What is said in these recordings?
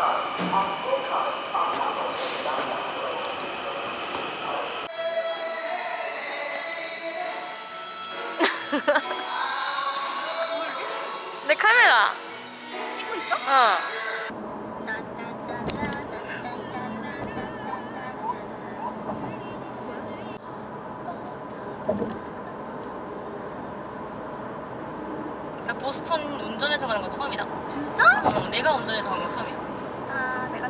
내 카메라 찍고 있어? 어 보스턴 운전해서 가는 건 처음이다. 진짜? 어, 내가 운전해서 가는 건 처음이야.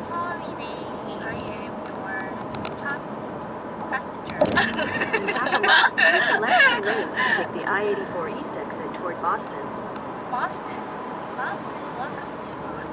좋다. 내가 처음이네. I am your 첫 passenger. Use the left two lanes to take the I-84 East exit toward Boston. Boston. Boston. Welcome to Boston.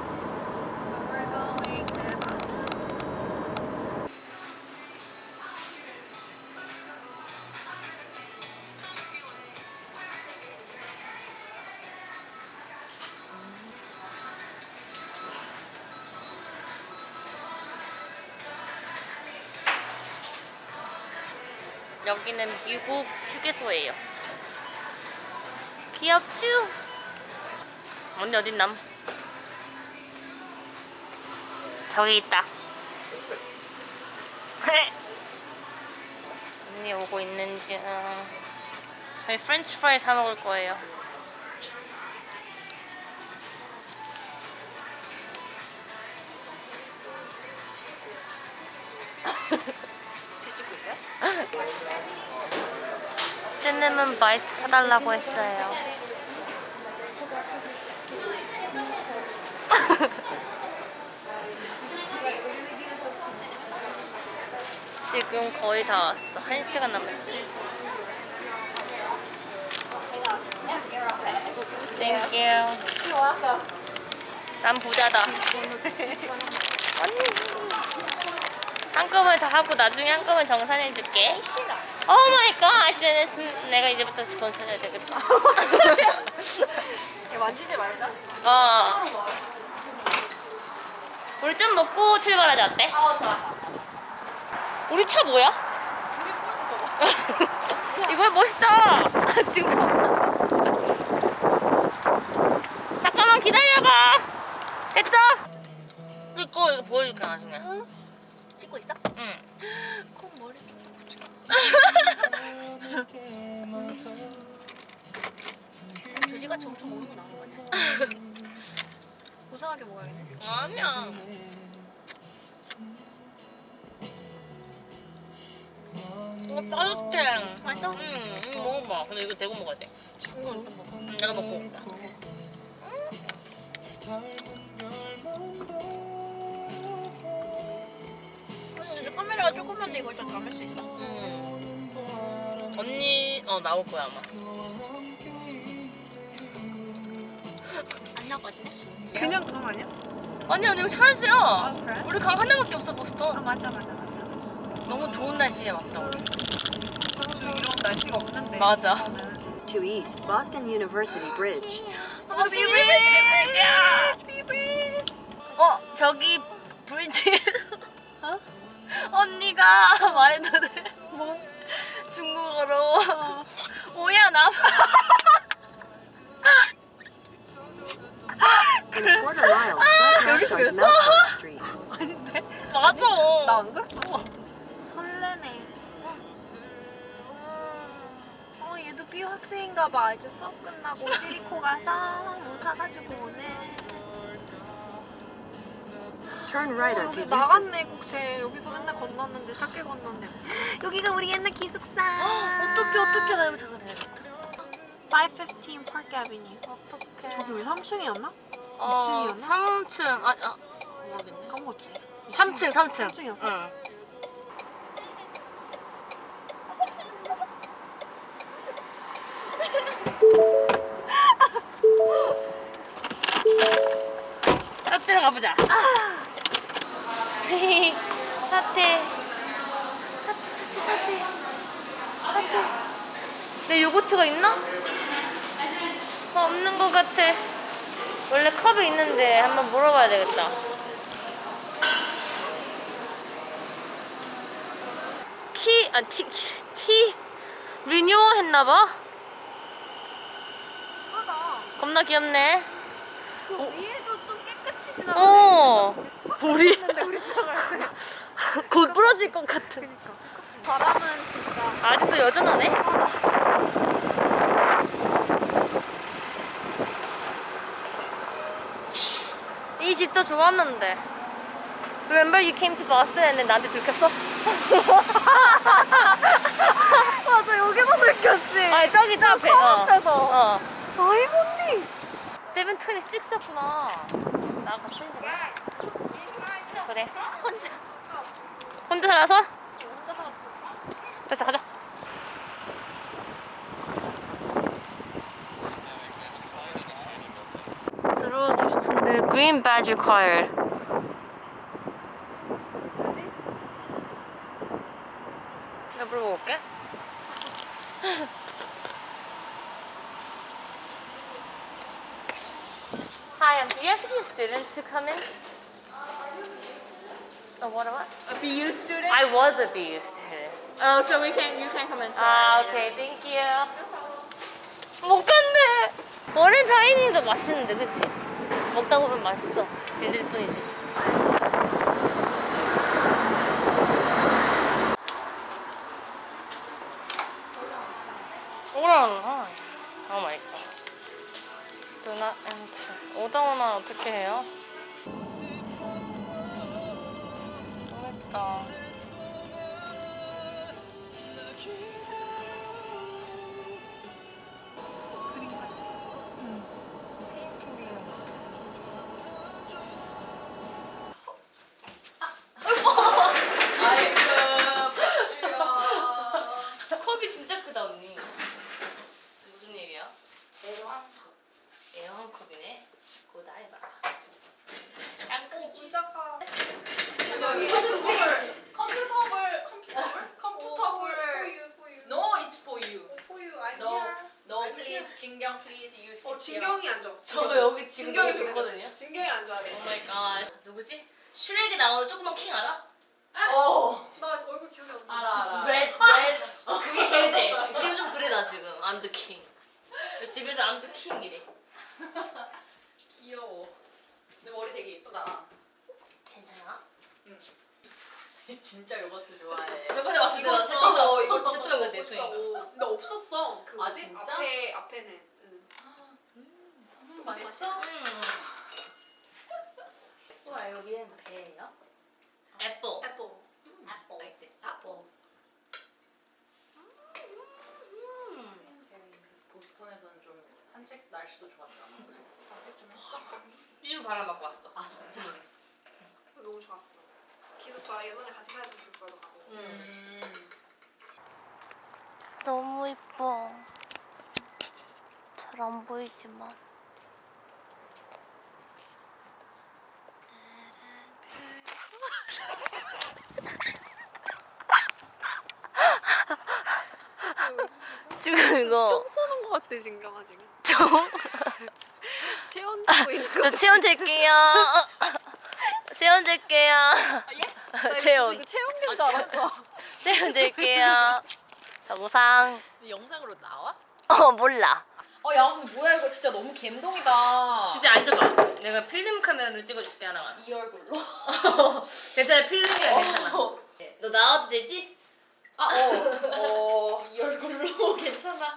여기는 미국 휴게소예요. 귀엽죠? 언니 어딨남? 저기 있다. 언니 오고 있는 중. 저희 프렌치 프라이 사 먹을 거예요. 찌님은 마이크 사달라고 했어요. 지금 거의 다 왔어. 한 시간 남았지. Thank you. 난 부자다. 언니. 한꺼번에 다 하고 나중에 한꺼번에 정산해 줄게. 오 마이 갓! 내가, 내가 이제부터 돈 써야 되겠다. 야, 만지지 말자. 어. 우리 좀 먹고 출발하자 어때? 아, 좋아. 우리 차 뭐야? 우리 프로도 저거. 이거 멋있다. 지금. 잠깐만 기다려봐. 됐다. 이거 이거 보여줄게 나중에. 응? 찍고 있어? 응. 콩 머리 좀 붙여. 돼지같이 엄청 오는 거 나온 거 아니야? 고상하게 먹어야겠네. 아니야. 이거 따뜻해. 맛있어? 응, 이거 먹어봐. 근데 이거 대고 먹어야 돼. 이거 일단 먹어. 응, 내가 먹고 올게. 근 이거 일단 담을 수 있어? 음. 언니 어 나올 거야 아마. 안 나거든요? 그냥 강 아니야? 아니 아니 이거 찰스야. 그래? 우리 강 하나밖에 없어 아 보스턴. 맞아 맞아 맞아. 너무 좋은 날씨에 왔다 우리. 주 이런 날씨가 없는데. 맞아. To East, Boston University Bridge. 어, 비브리지! 비브리지! 어 저기 브리지. 어? 언니가 말해도 돼. 뭐? 중국어로. 오야 나. Right 여기서 그랬어? 아닌데? 맞아. 나 안 그랬어. 설레네. 어, 얘도 삐 학생인가 봐. 이제 수업 끝나고 시리코 가서 뭐 사가지고 오네. Turn 어, right 여기 onto Houston. 나갔네, 국채. 여기서 맨날 건넜는데, 작게 건넜네. 여기가 우리 옛날 기숙사. 어떻게 어떻게 나 이거 잠깐 해야겠다. 515 Park Avenue. 어떻게? 저기 우리 3층이었나? 어, 2층이었나? 3층 아니 아, 모르겠네. 까먹었지. 3층 3층. 3층이었어? 응. 따뜻하러 가보자. 사태. 사태, 사태, 사태. 내 요거트가 있나? 어, 없는 것 같아. 원래 컵이 있는데 한번 물어봐야 되겠다. 키, 아, 티, 티, 리뉴어 했나봐? 겁나 귀엽네. 위에도 좀 깨끗이 지나가네. 어, 우리 우리. 곧 부러질 것 같은. 바람은 진짜 아직도 여전하네. 이 집도 좋았는데. Remember you came to Boston and then 나한테 들켰어? 맞아 여기서 들켰지. 아 저기 저 앞에. 어. 카운트에서. 어. 아이고 언니. 726였구나. 나갔어. 그래. 혼자. 혼자 살아서? 혼자 살았어. 벌써 가자. 들어오고 싶은데 Green Badger Choir. 내가 물어볼게. Hi, um, do you have to be a student to come in? Oh, what, what? A BU student? I was a BU student. oh, so we can you can come inside. 아, 오케이, thank you. 못 간대. 원래 다이닝도 맛있는데, 그치? 먹다 보면 맛있어. 질릴 뿐이지. 페인팅 되는 것 같아. 컵이 진짜 크다 언니. 무슨 일이야? 에어 한 컵. 에어 한 컵이네. 고다 해봐. 짱 크지? 진짜 커. 진경 please sit 어 진경이 앉아. 저 여기 지금 진경이 너무 좋거든요. 진경이 앉아야 돼. 오 마이 갓. 누구지? 슈렉에 나오는 조그만 킹 알아? 어 나 얼굴 기억이 안 나. 알아 알아 레드 레드. 어 그게 해대. 지금 좀 그래 나 지금. I'm the king. 집에서 I'm the king이래. 귀여워 내 머리 되게 예쁘다 괜찮아? 진짜 요거트 좋아해 저번에 왔을 때 이거 나 세팅 어, 샀어. 이거 진짜 저번에 먹고 내 싶다고. 근데 없었어. 그 아, 뭐지? 진짜? 앞에 앞에는. 응. 음, 맛있어? 음. 와 여기는 배예요? 애플. 애플. 보스턴에서는 좀 산책 날씨도 좋았잖아 산책 좀 했어? 바람 맞고 왔어. 아 진짜? 너무 좋았어. 기숙사 예전에 같이 살던 기숙사도 가고. 음 너무 이뻐. 잘 안 보이지만. 지금 이거 쏘는 것 같아 진경아 지금. 좀. 체온 주고 있는 거. 저 체온 잴게요. 체온 잴게요. 체온. 이거 체온계인 줄 알았어. 체온 잴게요. 정상. 영상으로 나와? 어 몰라. 어 야 근데 뭐야 이거 진짜 너무 감동이다 진짜 앉아봐. 내가 필름 카메라로 찍어줄게 하나만. 이 얼굴로? 괜찮아 필름이야 괜찮아. 너 나와도 되지? 아, 어. 어, 이 얼굴로 괜찮아.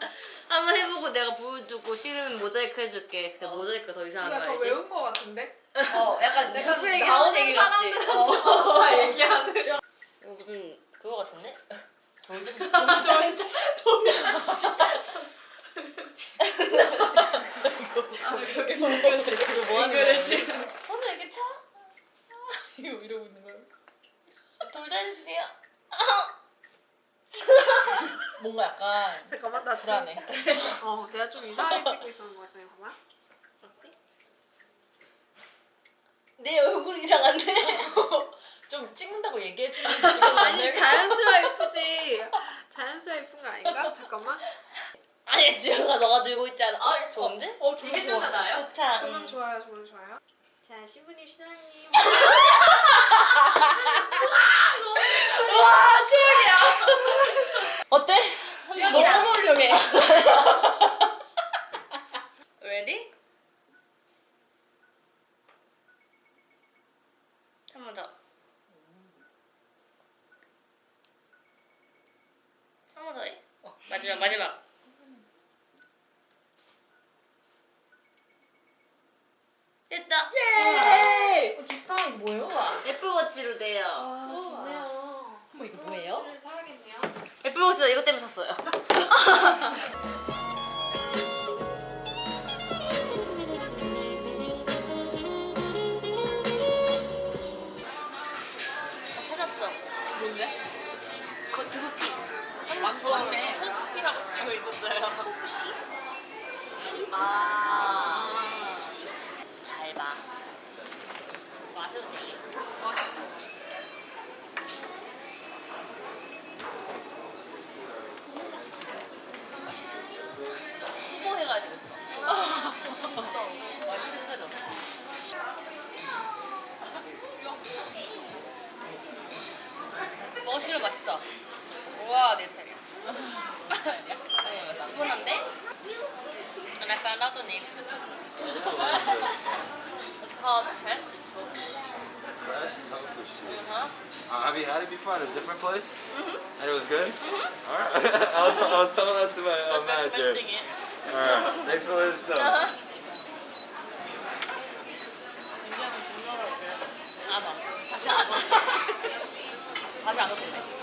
한번 해보고 내가 보여주고 싫으면 모자이크 해줄게. 근데 모자이크 더 이상한 거다 알지? 외운 거 같은데? 어, 약간 내가 누구 얘기하는 얘기 같이. 어. 다 얘기하는. 이거 무슨 그거 같은데? 이거 뭐 하는 거야 지금? 손을 이렇게 쳐? 이거 이러고 있는 거야? 돌잔치야? 뭔가 약간 잠깐만 나 지금. 불안해. 어 내가 좀 이상하게 찍고 있었는 것 같아. 잠깐만. 내 얼굴이 이상한데? 좀 찍는다고 얘기해 주면서 지금 아니 자연스러워 예쁘지. 자연스러워 예쁜 거 아닌가? 잠깐만. 아니 지영아 너가 들고 있잖아. 아 좋은데? 어 저는 이게 좀 좋아. 나아요? 좋다. 저는 음. 좋아요. 저는 좋아요. 자 신부님 신랑님. 와 최악이야. 어때? 너무 훌륭해. Ready? 한 번 더. 한 번 더 해. 어, 마지막 마지막. 됐다. 예. 진짜 이것 때문에 샀어요. 어, 찾았어. 뭔데? 거 두부피. 완전히 토피라고 치고 있었어요. 토시? 아. 잘 봐. 맛은 어때? 맛있다. 시원한데? And I found out the name for the tofu. It's called pressed tofu. Fresh tofu shit. Uh-huh. Uh, have you had it before at a different place? Mm-hmm. And it was good? Mm-hmm. All right. I'll, t- I'll tell that to my uh, Just manager. recommending it. All right. Thanks for letting us know. Uh-huh. 굉장히 중요하게 안 와. 다시 안 와. 다시 안 오던